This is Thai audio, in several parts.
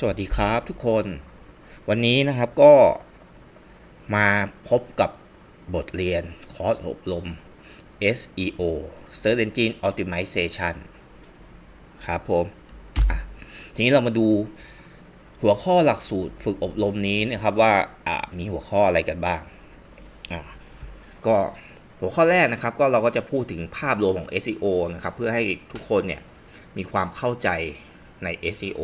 สวัสดีครับทุกคน วันนี้นะครับก็มาพบกับบทเรียนคอร์สอบรม SEO Search Engine Optimization ครับผมทีนี้เรามาดูหัวข้อหลักสูตรฝึกอบรมนี้นะครับว่ามีหัวข้ออะไรกันบ้าง ก็หัวข้อแรกนะครับก็เราก็จะพูดถึงภาพรวมของ SEO นะครับเพื่อให้ทุกคนเนี่ยมีความเข้าใจใน SEO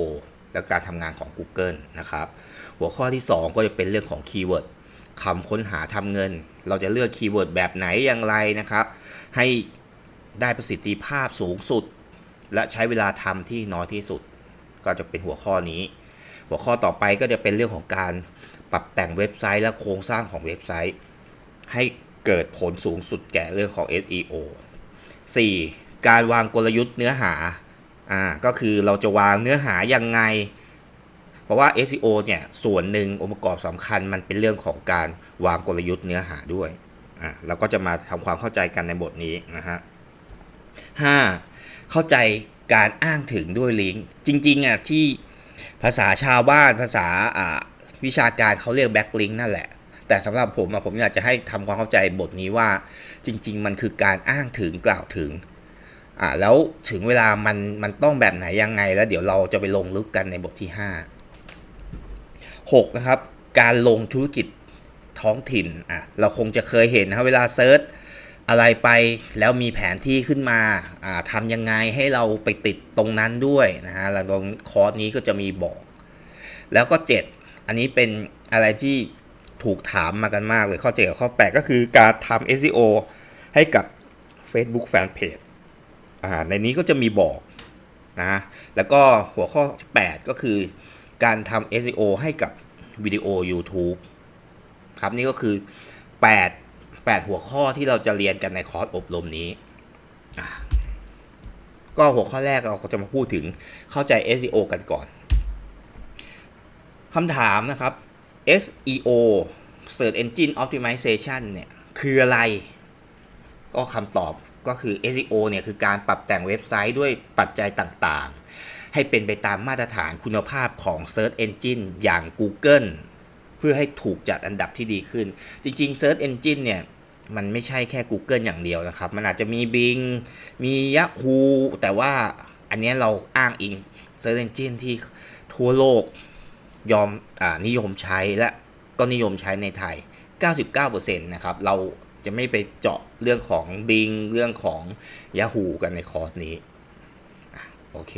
และการทำงานของ Google นะครับ หัวข้อที่ 2 ก็จะเป็นเรื่องของคีย์เวิร์ดคำค้นหาทำเงิน เราจะเลือกคีย์เวิร์ดแบบไหนอย่างไรนะครับ ให้ได้ประสิทธิภาพสูงสุด และใช้เวลาทำที่น้อยที่สุด ก็จะเป็นหัวข้อนี้ หัวข้อต่อไปก็จะเป็นเรื่องของการปรับแต่งเว็บไซต์และโครงสร้างของเว็บไซต์ ให้เกิดผลสูงสุดแก่เรื่องของ SEO 4. การวางกลยุทธ์เนื้อหา อ่าก็คือเราจะวางเนื้อหายังไง เพราะว่า SEO เนี่ยส่วนหนึ่งองค์ประกอบสำคัญมันเป็นเรื่องของการวางกลยุทธ์เนื้อหาด้วยอ่าเราก็จะมาทำความเข้าใจกันในบทนี้นะฮะ 5. เข้าใจการอ้างถึงด้วยลิงก์จริงๆอะที่ภาษาชาวบ้านภาษาอ่าวิชาการเขาเรียกแบ็กลิงก์นั่นแหละ แต่สำหรับผมอะผมอยากจะให้ทำความเข้าใจบทนี้ว่าจริง ๆ มันคือการอ้างถึงกล่าวถึง อ่าแล้วถึงเวลามันมันต้องแบบไหนยังไง แล้วเดี๋ยวเราจะไปลงลึกกันในบทที่ 5 6 นะครับ การลงธุรกิจท้องถิ่นอะเราคงจะเคยเห็นนะเวลาเซิร์ชอะไรไปแล้วมีแผนที่ขึ้นมาอ่าทำยังไงให้เราไปติดตรงนั้นด้วยนะฮะแล้วตรงคอร์สนี้ก็จะมีบอก แล้วก็ 7 อันนี้เป็นอะไรที่ถูกถามมากันมากเลยข้อ7กับข้อ 8 ก็คือการทำ SEO ให้กับ Facebook Fanpage อ่าในนี้ก็จะมีบอกนะแล้วก็หัวข้อที่ 8 ก็คือการทำ SEO ให้กับวิดีโอ YouTube ครับนี่ก็คือ 8 8 หัวข้อที่เราจะเรียนกันในคอร์สอบรมนี้ ก็หัวข้อแรกเราจะมาพูดถึงเข้าใจ SEO กันก่อนคำถามนะครับ SEO Search Engine Optimization เนี่ย คืออะไร ก็คำตอบ ก็คือ SEO เนี่ยคือการปรับแต่งเว็บไซต์ด้วยปัจจัยต่างๆ ให้เป็นไปตามมาตรฐานคุณภาพของ Search Engine อย่าง Google เพื่อให้ถูกจัดอันดับที่ดีขึ้น จริงๆ Search Engine เนี่ยมันไม่ใช่แค่ Google อย่างเดียวนะครับ มันอาจจะมี Bing มี Yahoo แต่ว่าอันนี้เราอ้างอิง Search Engine ที่ทั่วโลกยอมอนิยมใช้และก็นิยมใช้ในไทย 99%นะครับ เรา จะไม่ไปเจาะเรื่องของ Bing เรื่องของ Yahoo กันในคอร์สนี้ โอเค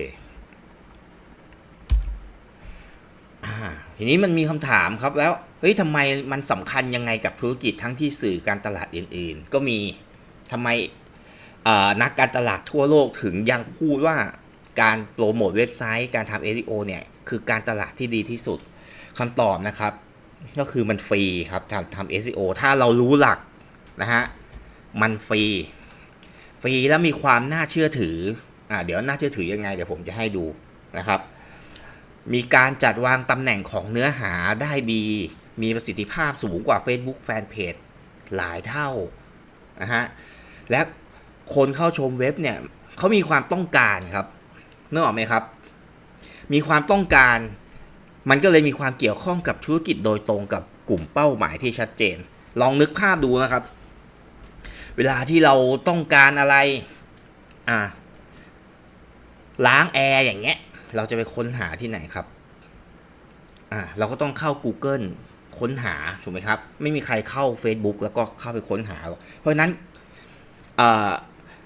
ทีนี้มันมีคำถามครับแล้ว เฮ้ยทำไมมันสำคัญยังไงกับธุรกิจทั้งที่สื่อการตลาดอื่น ๆ ก็มีทำไมนักการตลาดทั่วโลกถึงยังพูดว่าการโปรโมทเว็บไซต์การทำ SEO เนี่ย คือการตลาดที่ดีที่สุดคำตอบนะครับ ก็คือมันฟรีครับทำทำ SEO ถ้าเรารู้หลัก นะฮะมันฟรีฟรีแล้วมีความน่าเชื่อถืออ่าเดี๋ยวน่าเชื่อถือยังไงเดี๋ยวผมจะให้ดูนะครับ มีการจัดวางตำแหน่งของเนื้อหาได้ดี มีประสิทธิภาพสูงกว่า Facebook Fanpage หลายเท่านะฮะและคนเข้าชมเว็บเนี่ยเขามีความต้องการครับนึกออกไหมครับ มีความต้องการ มันก็เลยมีความเกี่ยวข้องกับธุรกิจโดยตรงกับกลุ่มเป้าหมายที่ชัดเจน ลองนึกภาพดูนะครับ เวลาที่เราต้องการอะไร อ่า ล้างแอร์อย่างเงี้ย เราจะไปค้นหาที่ไหนครับ อ่า เราก็ต้องเข้า Google ค้นหา ถูกไหมครับ ไม่มีใครเข้า Facebook แล้วก็เข้าไปค้นหาหรอก เพราะนั้น เอ่อ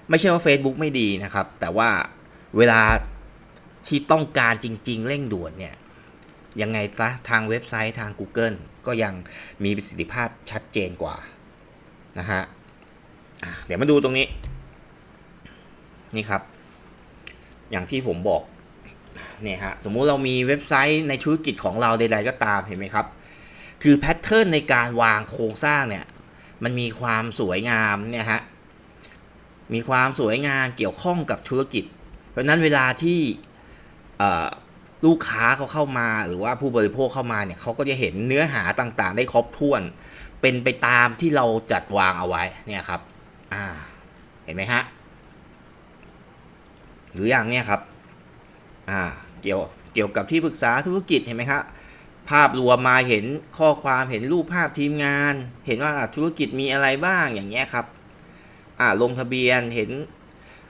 ไม่ใช่ว่า Facebook ไม่ดีนะครับ แต่ว่าเวลาที่ต้องการจริง ๆ เร่งด่วนเนี่ยยังไงซะทางเว็บไซต์ทาง Google ก็ยังมีประสิทธิภาพชัดเจนกว่านะฮะ เดี๋ยวมาดูตรงนี้ นี่ครับ อย่างที่ผมบอกเนี่ยฮะสมมุติเรามีเว็บไซต์ในธุรกิจของเราใดๆก็ตามเห็นไหมครับ คือแพทเทิร์นในการวางโครงสร้างเนี่ย มันมีความสวยงามเนี่ยฮะมีความสวยงามเกี่ยวข้องกับธุรกิจ เพราะนั้นเวลาที่ลูกค้าเขาเข้ามาหรือว่าผู้บริโภคเข้ามาเนี่ยเขาก็จะเห็นเนื้อหาต่างๆ ได้ครบถ้วน เป็นไปตามที่เราจัดวางเอาไว้เนี่ยครับ อ่า เห็นไหมฮะ หรืออย่างเนี้ยครับ อ่า เกี่ยว เกี่ยวกับที่ปรึกษาธุรกิจเห็นไหมครับภาพรวมมาเห็นข้อความเห็นรูปภาพทีมงาน เห็นว่าธุรกิจมีอะไรบ้างอย่างเงี้ยครับ อ่าลงทะเบียนเห็น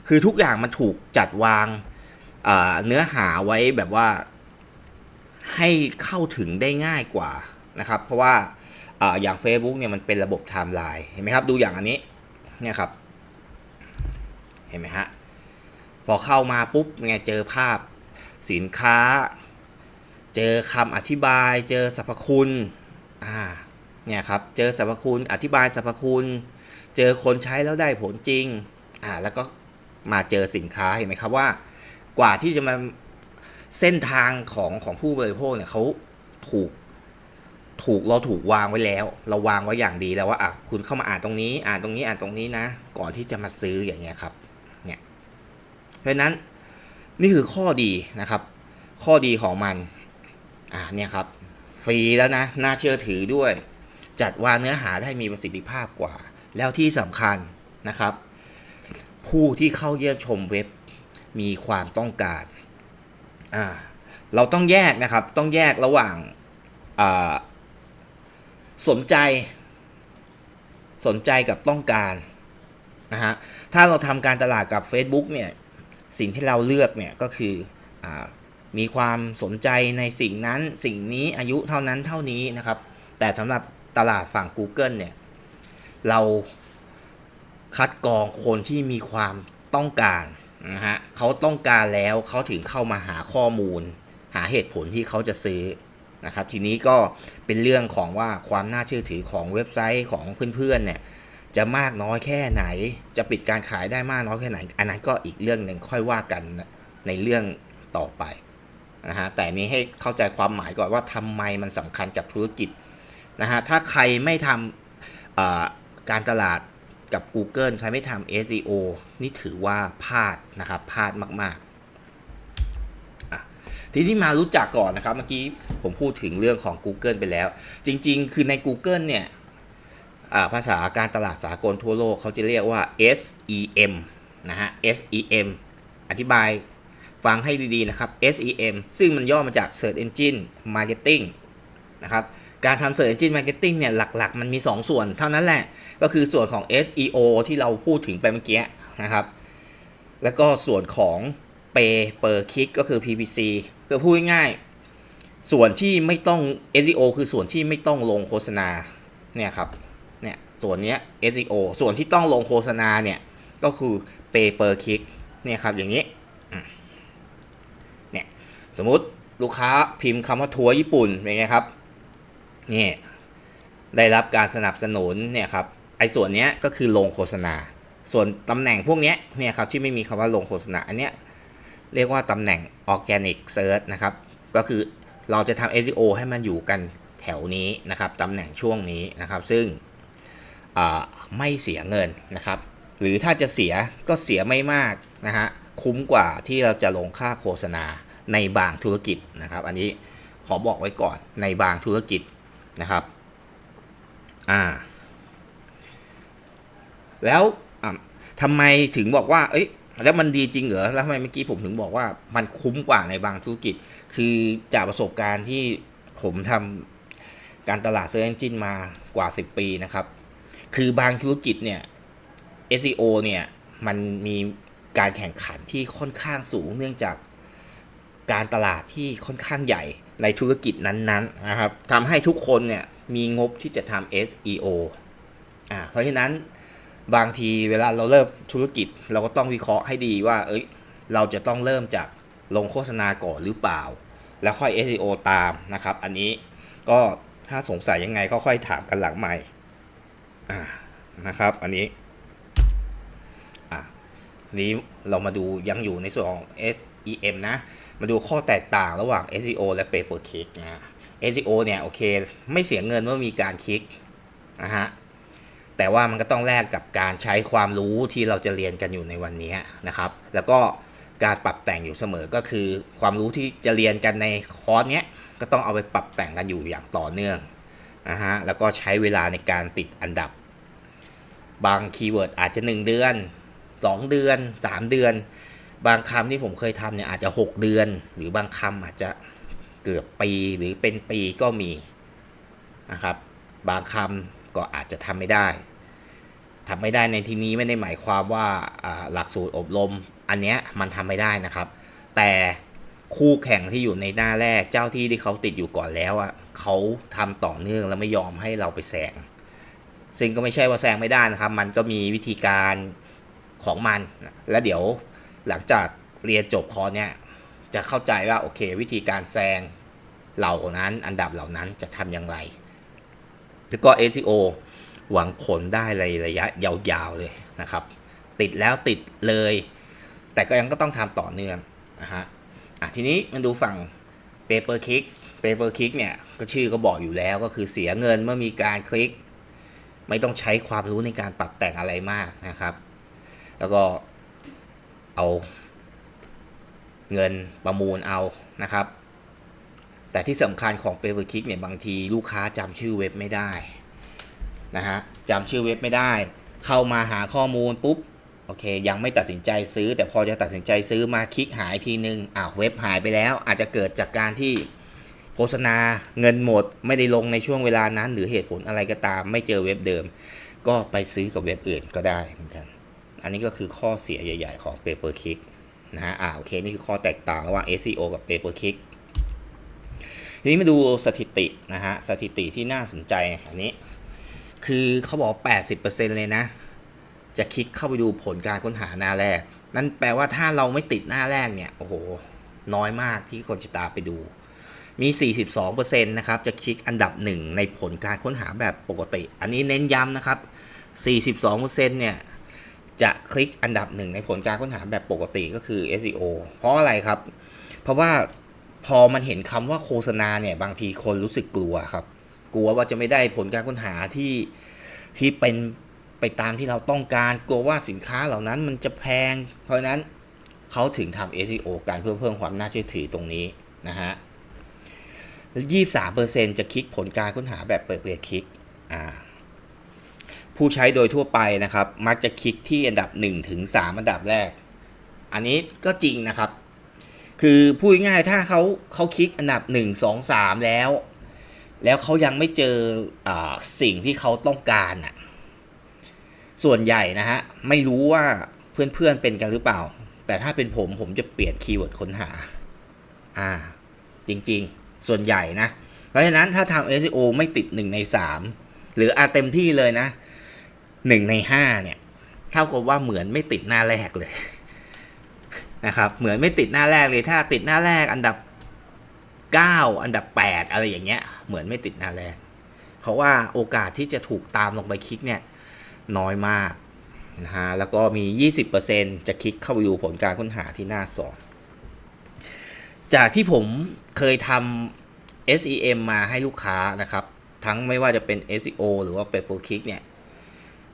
คือทุกอย่างมันถูกจัดวางาเนื้อหาไว้แบบว่าให้เข้าถึงได้ง่ายกว่านะครับ เพราะว่าอาอย่าง Facebook เนี่ยมันเป็นระบบไทม์ไลน์เห็นไหมครับ ดูอย่างอันนี้ เนี่ยครับ เห็นไหมฮะ พอเข้ามาปุ๊บไงเจอภาพสินค้า เจอคำอธิบาย เจอสรรพคุณ อ่า เนี่ยครับ เจอสรรพคุณ อธิบายสรรพคุณ เจอคนใช้แล้วได้ผลจริง อ่า แล้วก็มาเจอสินค้า เห็นไหมครับว่า กว่าที่จะมาเส้นทางของของผู้บริโภคเนี่ยเขาถูก ถูกเราถูกวางไว้แล้ว เราวางไว้อย่างดีแล้วว่าอะคุณเข้ามาอ่านตรงนี้ อ่านตรงนี้อ่านตรงนี้นะ ก่อนที่จะมาซื้ออย่างเงี้ยครับเนี่ยเพราะฉะนั้นนี่คือข้อดีนะครับ ข้อดีของมันอ่าเนี่ยครับฟรีแล้วนะ น่าเชื่อถือด้วย จัดวางเนื้อหาได้มีประสิทธิภาพกว่า แล้วที่สำคัญนะครับ ผู้ที่เข้าเยี่ยมชมเว็บมีความต้องการอ่าเราต้องแยกนะครับต้องแยกระหว่างอ่า สนใจ สนใจกับต้องการนะฮะถ้าเราทำการตลาดกับ Facebook เนี่ยสิ่งที่เราเลือกเนี่ยก็คืออมีความสนใจในสิ่งนั้นสิ่งนี้อายุเท่านั้นเท่านี้นะครับ แต่สำหรับตลาดฝั่ง Google เนี่ยเราคัดกรองคนที่มีความต้องการนะฮะเขาต้องการแล้วเขาถึงเข้ามาหาข้อมูล หาเหตุผลที่เขาจะซื้อ นะครับทีนี้ก็เป็นเรื่องของว่าความน่าเชื่อถือของเว็บไซต์ของเพื่อนๆเนี่ยจะมากน้อยแค่ไหน จะปิดการขายได้มากน้อยแค่ไหน อันนั้นก็อีกเรื่องหนึ่งค่อยว่ากันในเรื่องต่อไปนะฮะแต่นี้ให้เข้าใจความหมายก่อนว่าทำไมมันสำคัญกับธุรกิจนะฮะถ้าใครไม่ทำการตลาดกับ Google ใครไม่ทำ SEO นี่ถือว่าพลาดนะครับพลาดมากๆ ทีนี้มารู้จักก่อนนะครับ เมื่อกี้ผมพูดถึงเรื่องของ Google ไปแล้ว จริง ๆ คือใน Google เนี่ยภาษาการตลาดสากลทั่วโลกเขาจะเรียกว่า SEM นะฮะ SEM อธิบายฟังให้ดีๆนะครับ SEM ซึ่งมันย่อมาจาก Search Engine Marketing นะครับการทำ Search Engine Marketing เนี่ยหลักๆ มันมี 2 ส่วนเท่านั้นแหละ ก็คือส่วนของ SEO ที่เราพูดถึงไปเมื่อกี้นะครับ แล้วก็ส่วนของ Pay per click ก็คือ PPC คือพูดง่ายส่วนที่ไม่ต้อง SEO คือส่วนที่ไม่ต้องลงโฆษณาเนี่ยครับเนี่ยส่วนเนี้ย SEO ส่วนที่ต้องลงโฆษณาเนี่ยก็คือ pay per click เนี่ยครับอย่างนี้เนี่ยสมมุติลูกค้าพิมพ์คำว่าทัวร์ญี่ปุ่นเป็นไงครับนี่ได้รับการสนับสนุนเนี่ยครับไอ้ส่วนเนี้ยก็คือลงโฆษณา ส่วนตำแหน่งพวกเนี้ยเนี่ยครับที่ไม่มีคำว่าลงโฆษณาอันเนี้ย เรียกว่าตำแหน่ง organic search นะครับ ก็คือเราจะทำ SEO ให้มันอยู่กันแถวนี้นะครับตำแหน่งช่วงนี้นะครับ ซึ่งไม่เสียเงินนะครับ หรือถ้าจะเสียก็เสียไม่มากนะฮะคุ้มกว่าที่เราจะลงค่าโฆษณาในบางธุรกิจนะครับ อันนี้ขอบอกไว้ก่อนในบางธุรกิจนะครับอ่าแล้วทำไมถึงบอกว่า เอ้ย แล้วมันดีจริงเหรอ แล้วทำไมเมื่อกี้ผมถึงบอกว่ามันคุ้มกว่าในบางธุรกิจ คือจากประสบการณ์ที่ผมทำการตลาดเซิร์เอนจินมากว่า 10 ปีนะครับ คือบางธุรกิจเนี่ย SEO เนี่ย มันมีการแข่งขันที่ค่อนข้างสูงเนื่องจากการตลาดที่ค่อนข้างใหญ่ในธุรกิจนั้นๆนะครับทำให้ทุกคนเนี่ยมีงบที่จะทำ SEO อ่าเพราะฉะนั้น บางทีเวลาเราเริ่มธุรกิจ เราก็ต้องวิเคราะห์ให้ดีว่า เอ้ย เราจะต้องเริ่มจากลงโฆษณาก่อนหรือเปล่า แล้วค่อย SEO ตามนะครับ อันนี้ก็ถ้าสงสัยยังไงก็ค่อยถามกันหลังใหม่นะครับ อันนี้อะนี้เรามาดูยังอยู่ในส่วนของ SEM นะ มาดูข้อแตกต่างระหว่าง SEO และ Pay per click นะ SEO เนี่ยโอเค ไม่เสียเงินเมื่อมีการคลิกนะฮะ แต่ว่ามันก็ต้องแลกกับการใช้ความรู้ที่เราจะเรียนกันอยู่ในวันนี้นะครับ แล้วก็การปรับแต่งอยู่เสมอก็คือ ความรู้ที่จะเรียนกันในคอร์สเนี้ยก็ต้องเอาไปปรับแต่งกันอยู่อย่างต่อเนื่องนะฮะแล้วก็ใช้เวลาในการติดอันดับ บางคีย์เวิร์ดอาจจะ 1 เดือน 2 เดือน 3 เดือน บางคำที่ผมเคยทำเนี่ยอาจจะ 6 เดือน หรือบางคำอาจจะเกือบปีหรือเป็นปีก็มีนะครับบางคำ ก็อาจจะทำไม่ได้ทำไม่ได้ในที่นี้ไม่ได้หมายความว่าหลักสูตรอบรม อันเนี้ยมันทำไม่ได้นะครับ แต่คู่แข่งที่อยู่ในหน้าแรกเจ้าที่ที่เขาติดอยู่ก่อนแล้วอะเขาทำต่อเนื่องแล้วไม่ยอมให้เราไปแซงซึ่งก็ไม่ใช่ว่าแซงไม่ได้นะครับ มันก็มีวิธีการของมัน แล้วเดี๋ยวหลังจากเรียนจบคอร์สเนี่ยจะเข้าใจว่าโอเค วิธีการแซงเหล่านั้นอันดับเหล่านั้นจะทำอย่างไร แล้วก็ SEO หวังผลได้ในระยะยาวๆเลยนะครับ ติดแล้วติดเลย แต่ก็ยังก็ต้องทำต่อเนื่องนะฮะอะทีนี้มาดูฝั่ง Paper Click Paper Click เนี่ยก็ชื่อก็บอกอยู่แล้วก็คือเสียเงินเมื่อมีการคลิก ไม่ต้องใช้ความรู้ในการปรับแต่งอะไรมากนะครับ แล้วก็เอาเงินประมูลเอานะครับ แต่ที่สำคัญของ Paper Click เนี่ยบางทีลูกค้าจำชื่อเว็บไม่ได้นะฮะจำชื่อเว็บไม่ได้ เข้ามาหาข้อมูลปุ๊บโอเค ยังไม่ตัดสินใจซื้อ แต่พอจะตัดสินใจซื้อมาคลิกหายทีนึงอ้าวเว็บหายไปแล้ว อาจจะเกิดจากการที่โฆษณาเงินหมดไม่ได้ลงในช่วงเวลานั้น หรือเหตุผลอะไรก็ตาม ไม่เจอเว็บเดิม ก็ไปซื้อกับเว็บอื่นก็ได้เหมือนกันอันนี้ก็คือข้อเสียใหญ่ ๆ ของ Pay per Click นะฮะอ่าโอเค นี่คือข้อแตกต่างระหว่าง SEO กับ Pay per Click ทีนี้มาดูสถิตินะฮะสถิติที่น่าสนใจอันนี้ คือเขาบอก 80%เลยนะ จะคลิกเข้าไปดูผลการค้นหาหน้าแรก นั่นแปลว่าถ้าเราไม่ติดหน้าแรกเนี่ยโอ้โหน้อยมากที่คนจะตามไปดู มี 42%นะครับ จะคลิกอันดับหนึ่งในผลการค้นหาแบบปกติ อันนี้เน้นย้ำนะครับ 42%เนี่ยจะคลิกอันดับหนึ่งในผลการค้นหาแบบปกติก็คือ SEO เพราะอะไรครับ เพราะว่า พอมันเห็นคำว่าโฆษณาเนี่ยบางทีคนรู้สึกกลัวครับ กลัวว่าจะไม่ได้ผลการค้นหาที่ที่เป็นไปตามที่เราต้องการกลัวว่าสินค้าเหล่านั้นมันจะแพง เพราะนั้นเขาถึงทำ SEO การเพื่อเพิ่มความน่าเชื่อถือตรงนี้นะฮะยี่สามเปอร์เซ็นจะคลิกผลการค้นหาแบบเปิดเผยคลิกอ่าผู้ใช้โดยทั่วไปนะครับ มักจะคลิกที่อันดับ1ถึง3อันดับแรก อันนี้ก็จริงนะครับ คือพูดง่ายถ้าเขาเขาคลิกอันดับ1 2 3แล้ว แล้วเขายังไม่เจออสิ่งที่เขาต้องการอะส่วนใหญ่นะฮะ ไม่รู้ว่าเพื่อนๆเป็นกันหรือเปล่า แต่ถ้าเป็นผมผมจะเปลี่ยนคีย์เวิร์ดค้นหา อ่า จริงๆ ส่วนใหญ่นะ เพราะฉะนั้นถ้าทำ SEO ไม่ติด 1 ใน 3 หรืออาเต็มที่เลยนะหนึ่งในห้าเนี่ย เท่ากับว่าเหมือนไม่ติดหน้าแรกเลย นะครับเหมือนไม่ติดหน้าแรกเลยถ้าติดหน้าแรกอันดับ 9 อันดับ 8 อะไรอย่างเงี้ยเหมือนไม่ติดหน้าแรก เพราะว่าโอกาสที่จะถูกตามลงไปคลิกเนี่ยน้อยมากนะฮะแล้วก็มี 20%จะคลิกเข้าไปดูผลการค้นหาที่หน้าสอนจากที่ผมเคยทำ SEM มาให้ลูกค้านะครับ ทั้งไม่ว่าจะเป็น SEO หรือว่า Pay per Click เนี่ย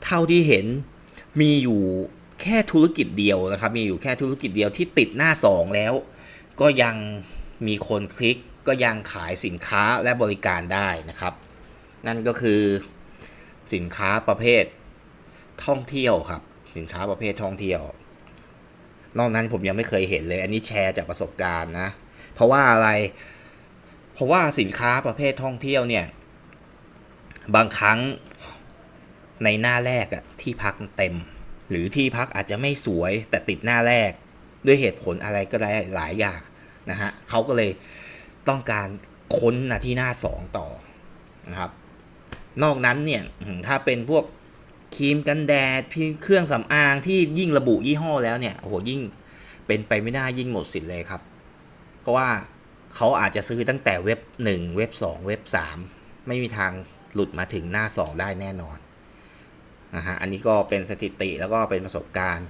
เท่าที่เห็นมีอยู่ แค่ธุรกิจเดียวนะครับ มีอยู่แค่ธุรกิจเดียวที่ติดหน้า 2 แล้ว ก็ยังมีคนคลิกก็ยังขายสินค้าและบริการได้นะครับ นั่นก็คือสินค้าประเภทท่องเที่ยวครับ สินค้าประเภทท่องเที่ยว นอกนั้นผมยังไม่เคยเห็นเลย อันนี้แชร์จากประสบการณ์นะ เพราะว่าอะไร เพราะว่าสินค้าประเภทท่องเที่ยวเนี่ยบางครั้งในหน้าแรกอะที่พักเต็ม หรือที่พักอาจจะไม่สวยแต่ติดหน้าแรก ด้วยเหตุผลอะไรก็ได้หลายอย่างนะฮะเขาก็เลยต้องการค้นนะที่หน้าสองต่อนะครับ นอกนั้นเนี่ยถ้าเป็นพวกครีมกันแดดพิมเครื่องสำอางที่ยิ่งระบุยี่ห้อแล้วเนี่ยโอ้โหยิ่งเป็นไปไม่ได้ยิ่งหมดสิทธิ์เลยครับ เพราะว่าเขาอาจจะซื้อตั้งแต่เว็บ 1 เว็บ 2 เว็บ 3 ไม่มีทางหลุดมาถึงหน้า 2 ได้แน่นอน นะฮะอันนี้ก็เป็นสถิติแล้วก็เป็นประสบการณ์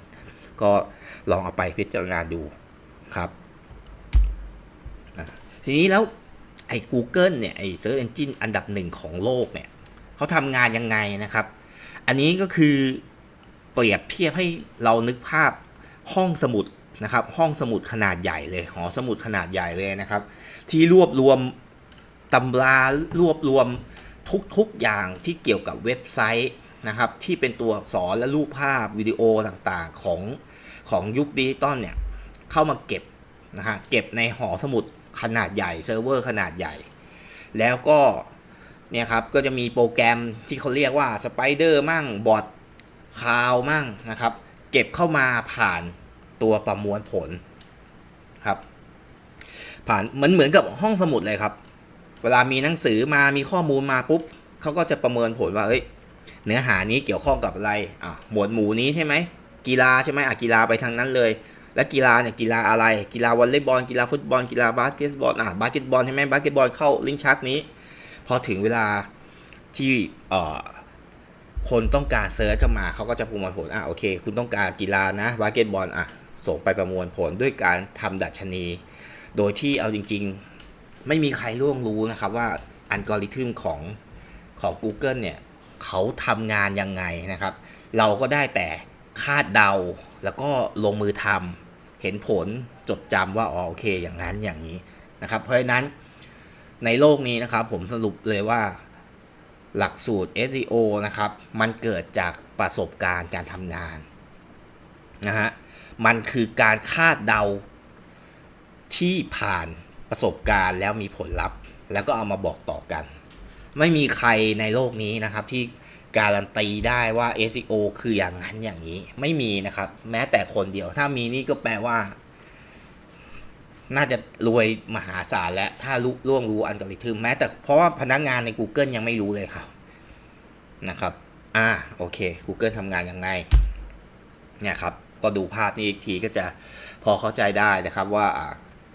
ก็ลองเอาไปพิจารณาดูครับ ทีนี้แล้วไอ้ Google เนี่ยไอ้ Search Engine อันดับหนึ่งของโลกเนี่ยเขาทำงานยังไงนะครับ อันนี้ก็คือเปรียบเทียบให้เรานึกภาพห้องสมุดนะครับ ห้องสมุดขนาดใหญ่เลยหอสมุดขนาดใหญ่เลยนะครับ ที่รวบรวมตำรารวบรวมทุกๆอย่างที่เกี่ยวกับเว็บไซต์ นะครับที่เป็นตัวอักษรและรูปภาพวิดีโอต่างๆของของยุคดิจิตอลเนี่ยเข้ามาเก็บนะฮะเก็บในหอสมุดขนาดใหญ่เซิร์ฟเวอร์ขนาดใหญ่ แล้วก็เนี่ยครับก็จะมีโปรแกรมที่เขาเรียกว่าสไปเดอร์มั่งบอทคาวมั่งนะครับเก็บเข้ามาผ่านตัวประมวลผลครับผ่านเหมือนเหมือนกับห้องสมุดเลยครับ เวลามีหนังสือมามีข้อมูลมาปุ๊บเขาก็จะประเมินผลว่าเอ้ย เนื้อหานี้เกี่ยวข้องกับอะไรอะหมวดหมู่นี้ใช่ไหมกีฬาใช่ไหมอะกีฬาไปทางนั้นเลย และกีฬาเนี่ยกีฬาอะไร กีฬาวอลเลย์บอลกีฬาฟุตบอลกีฬาบาสเกตบอลอะบาสเกตบอลใช่ไหมบาสเกตบอลเข้าลิ้นชักนี้ พอถึงเวลาที่เอ่อคนต้องการเซิร์ชเข้ามาเขาก็จะประมวลผลอะโอเค คุณต้องการกีฬานะบาสเกตบอลอะส่งไปประมวลผลด้วยการทำดัชนี โดยที่เอาจริง ๆ ไม่มีใครร่วงรู้นะครับว่าอัลกอริทึมของของ Google เนี่ย เขาทำงานยังไงนะครับ เราก็ได้แต่คาดเดาแล้วก็ลงมือทำเห็นผลจดจำว่าอ๋อโอเคอย่างนั้นอย่างนี้นะครับ เพราะฉะนั้นในโลกนี้นะครับผมสรุปเลยว่าหลักสูตร SEO นะครับ มันเกิดจากประสบการณ์การทำงานนะฮะ มันคือการคาดเดาที่ผ่านประสบการณ์แล้วมีผลลัพธ์ แล้วก็เอามาบอกต่อกัน ไม่มีใครในโลกนี้นะครับที่การันตีได้ว่า SEO คืออย่างนั้นอย่างนี้ไม่มีนะครับ แม้แต่คนเดียว ถ้ามีนี่ก็แปลว่า น่าจะรวยมหาศาลและถ้ารู้ล่วงรู้อัลกอริทึมแม้แต่เพราะว่าพนักงานใน Google ยังไม่รู้เลยครับนะครับ อ่าโอเค Google ทำงานยังไงเนี่ยครับ ก็ดูภาพนี้อีกทีก็จะพอเข้าใจได้นะครับว่า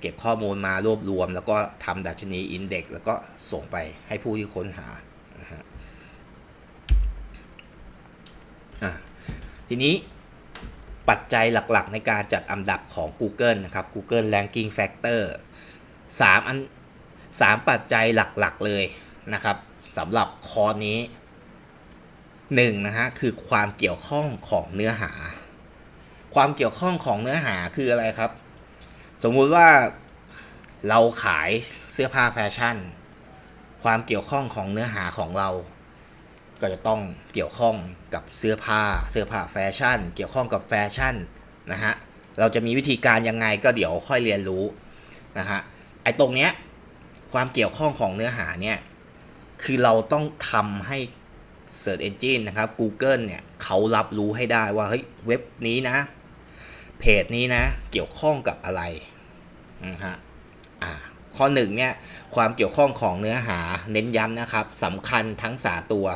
เก็บข้อมูลมารวบรวม แล้วก็ทำดัชนีอินเด็กแล้วก็ส่งไปให้ผู้ที่ค้นหานะฮะทีนี้ปัจจัยหลักๆ ในการจัดอันดับของ Google นะครับ Google Ranking Factor 3 อัน 3 ปัจจัยหลักๆ เลยนะครับสำหรับคอร์นี้ 1. นะฮะคือความเกี่ยวข้องของเนื้อหา ความเกี่ยวข้องของเนื้อหาคืออะไรครับ สมมุติว่าเราขายเสื้อผ้าแฟชั่น ความเกี่ยวข้องของเนื้อหาของเรา ก็จะต้องเกี่ยวข้องกับเสื้อผ้า เสื้อผ้าแฟชั่น เกี่ยวข้องกับแฟชั่นนะฮะเราจะมีวิธีการยังไงก็เดี๋ยวค่อยเรียนรู้นะฮะไอ้ตรงเนี้ยความเกี่ยวข้องของเนื้อหาเนี่ยคือเราต้องทำให้ Search Engine นะครับ Google เนี่ยเขารับรู้ให้ได้ว่าเฮ้ยเว็บนี้นะ เพจนี้นะ เกี่ยวข้องกับอะไรนะฮะอ่าข้อหนึ่งเนี่ยความเกี่ยวข้องของเนื้อหาเน้นย้ำนะครับสำคัญทั้ง3ตัว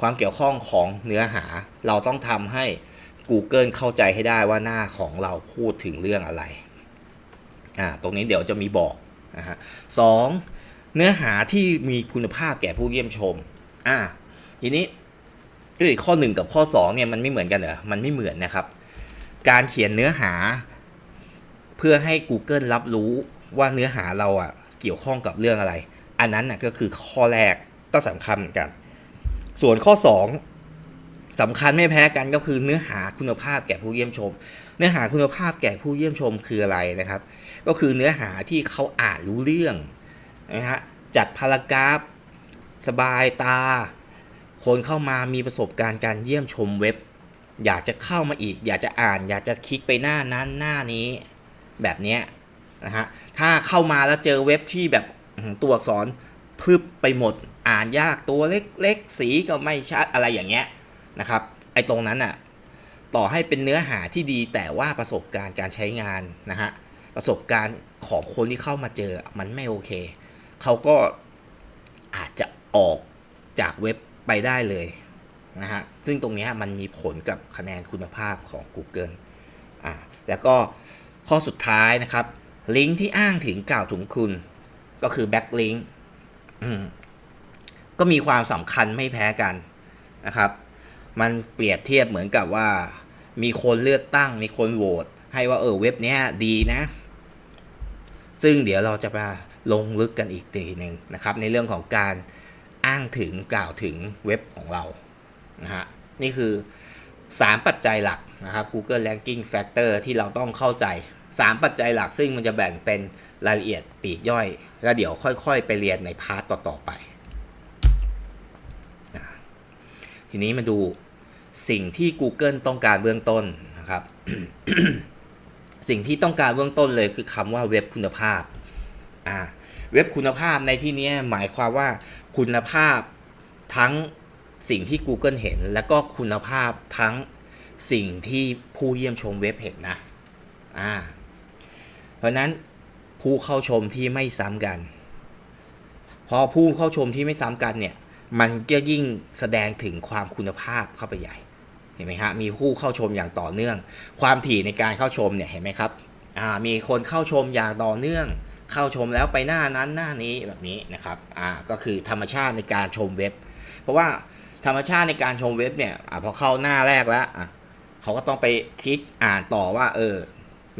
ความเกี่ยวข้องของเนื้อหา เราต้องทำให้ Google เข้าใจให้ได้ว่าหน้าของเราพูดถึงเรื่องอะไรอ่าตรงนี้เดี๋ยวจะมีบอกนะฮะสองเนื้อหาที่มีคุณภาพแก่ผู้เยี่ยมชมอ่าทีนี้เอ้ยข้อ 1 กับข้อ2เนี่ยมันไม่เหมือนกันเหรอมันไม่เหมือนนะครับ การเขียนเนื้อหา เพื่อให้ Google รับรู้ว่าเนื้อหาเราอะเกี่ยวข้องกับเรื่องอะไร อันนั้นน่ะก็คือข้อแรกก็สำคัญเหมือนกัน ส่วนข้อ 2สำคัญไม่แพ้กันก็คือเนื้อหาคุณภาพแก่ผู้เยี่ยมชม เนื้อหาคุณภาพแก่ผู้เยี่ยมชมคืออะไรนะครับ ก็คือเนื้อหาที่เขาอ่านรู้เรื่องนะฮะจัดพารากราฟ สบายตา คนเข้ามามีประสบการณ์การเยี่ยมชมเว็บ อยากจะเข้ามาอีก อยากจะอ่าน อยากจะคลิกไปหน้านั้นหน้านี้แบบเนี้ยนะฮะถ้าเข้ามาแล้วเจอเว็บที่แบบตัวอักษรพึบไปหมดอ่านยากตัวเล็กๆสีก็ไม่ชัดอะไรอย่างเงี้ยนะครับไอ้ตรงนั้นอะต่อให้เป็นเนื้อหาที่ดีแต่ว่าประสบการณ์การใช้งานนะฮะประสบการณ์ของคนที่เข้ามาเจอมันไม่โอเค เขาก็อาจจะออกจากเว็บไปได้เลย นะฮะ ซึ่งตรงนี้มันมีผลกับคะแนนคุณภาพของ Google อ่าแล้วก็ข้อสุดท้ายนะครับ ลิงก์ที่อ้างถึงกล่าวถึงคุณ ก็คือ backlink ก็มีความสำคัญไม่แพ้กันนะครับ มันเปรียบเทียบเหมือนกับว่า มีคนเลือกตั้ง มีคนโหวตให้ว่าเออเว็บนี้ดีนะ ซึ่งเดี๋ยวเราจะมาลงลึกกันอีกทีหนึ่งนะครับ ในเรื่องของการอ้างถึงกล่าวถึงเว็บของเรา นะฮะนี่คือ 3 ปัจจัยหลักนะครับ Google Ranking Factor ที่เราต้องเข้าใจ 3 ปัจจัยหลักซึ่งมันจะแบ่งเป็นรายละเอียดปีกย่อย แล้วเดี๋ยวค่อยๆ ไปเรียนในพาร์ตต่อๆไป ทีนี้มาดูสิ่งที่ Google ต้องการเบื้องต้นนะครับ สิ่งที่ต้องการเบื้องต้นเลยคือคำว่าเว็บคุณภาพอ่าเว็บคุณภาพในที่นี้หมายความว่าคุณภาพทั้ง สิ่งที่ Google เห็น แล้วก็คุณภาพทั้งสิ่งที่ผู้เยี่ยมชมเว็บเห็นนะอ่าเพราะนั้นผู้เข้าชมที่ไม่ซ้ำกัน พอผู้เข้าชมที่ไม่ซ้ำกันเนี่ยมันก็ยิ่งแสดงถึงความคุณภาพเข้าไปใหญ่เห็นไหมฮะมีผู้เข้าชมอย่างต่อเนื่อง ความถี่ในการเข้าชมเนี่ยเห็นไหมครับอ่ามีคนเข้าชมอย่างต่อเนื่อง เข้าชมแล้วไปหน้านั้นหน้านี้แบบนี้นะครับอ่าก็คือธรรมชาติในการชมเว็บ เพราะว่า ธรรมชาติในการชมเว็บเนี่ยอพอเข้าหน้าแรกแล้วอะเขาก็ต้องไปคลิกอ่านต่อว่า เออ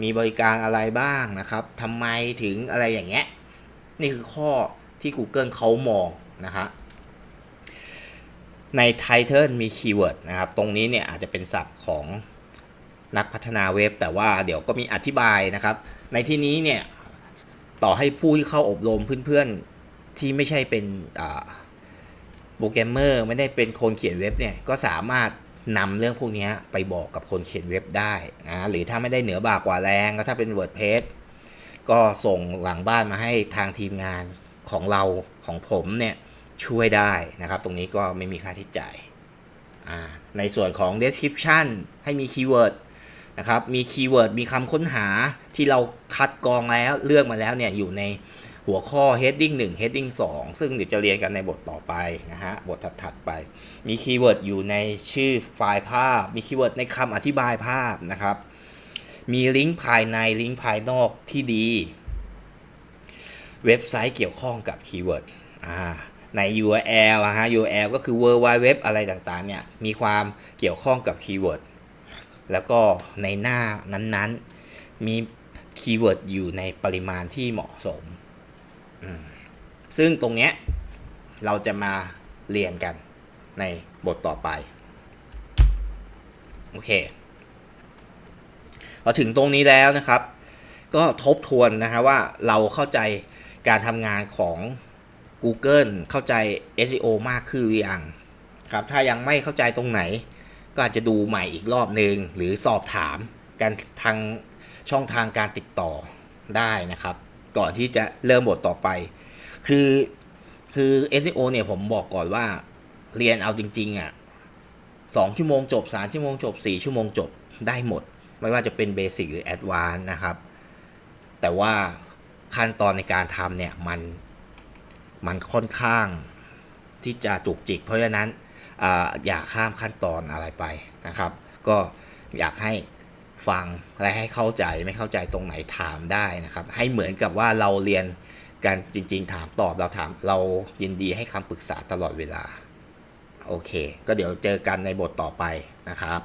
มีบริการอะไรบ้างนะครับทำไมถึงอะไรอย่างเงี้ย นี่คือข้อที่ Google เขามองนะฮะใน Title มีคีย์เวิร์ดนะครับ ตรงนี้เนี่ยอาจจะเป็นศัพท์ของนักพัฒนาเว็บ แต่ว่าเดี๋ยวก็มีอธิบายนะครับ ในที่นี้เนี่ย ต่อให้ผู้ที่เข้าอบรมเพื่อนๆ ที่ไม่ใช่เป็นอ่า โปรแกรมเมอร์ไม่ได้เป็นคนเขียนเว็บเนี่ยก็สามารถนำเรื่องพวกนี้ไปบอกกับคนเขียนเว็บได้นะหรือถ้าไม่ได้เหนือบากกว่าแรงก็ถ้าเป็น WordPress ก็ส่งหลังบ้านมาให้ทางทีมงานของเราของผมเนี่ยช่วยได้นะครับ ตรงนี้ก็ไม่มีค่าใช้จ่ายในส่วนของ description ให้มีคีย์เวิร์ดนะครับ มีคีย์เวิร์ดมีคำค้นหาที่เราคัดกรองแล้วเลือกมาแล้วเนี่ยอยู่ใน หัวข้อ heading 1 heading 2 ซึ่งเดี๋ยวจะเรียนกันในบทต่อไปนะฮะ บทถัดๆไป มีคีย์เวิร์ดอยู่ในชื่อไฟล์ภาพ มีคีย์เวิร์ดในคำอธิบายภาพนะครับ มีลิงก์ภายในลิงก์ภายนอกที่ดี เว็บไซต์เกี่ยวข้องกับคีย์เวิร์ดอ่าใน URL อะฮะ URL ก็คือ World Wide Web อะไรต่างๆเนี่ย มีความเกี่ยวข้องกับคีย์เวิร์ด แล้วก็ในหน้านั้นๆ มีคีย์เวิร์ดอยู่ในปริมาณที่เหมาะสม ซึ่งตรงเนี้ยเราจะมาเรียนกันในบทต่อไป โอเคพอถึงตรงนี้แล้วนะครับ ก็ทบทวนนะฮะว่าเราเข้าใจการทำงานของ Google เข้าใจ SEO มากขึ้นหรือยังครับถ้ายังไม่เข้าใจตรงไหน ก็อาจจะดูใหม่อีกรอบหนึ่งหรือสอบถามกันทางช่องทางการติดต่อได้นะครับ ก่อนที่จะเริ่มบทต่อไป คือคือ SEO เนี่ยผมบอกก่อนว่าเรียนเอาจริง ๆอะสองชั่วโมงจบสามชั่วโมงจบสี่ชั่วโมงจบได้หมด ไม่ว่าจะเป็นเบสิกหรือแอดวานนะครับ แต่ว่าขั้นตอนในการทำเนี่ยมันมันค่อนข้างที่จะจุกจิก เพราะฉะนั้นอาอย่าข้ามขั้นตอนอะไรไปนะครับ ก็อยากให้ ฟังและให้เข้าใจไม่เข้าใจตรงไหนถามได้นะครับ ให้เหมือนกับว่าเราเรียนกันจริง ๆ ถามตอบเราถามเรายินดีให้คำปรึกษาตลอดเวลา โอเค ก็เดี๋ยวเจอกันในบทต่อไปนะครับ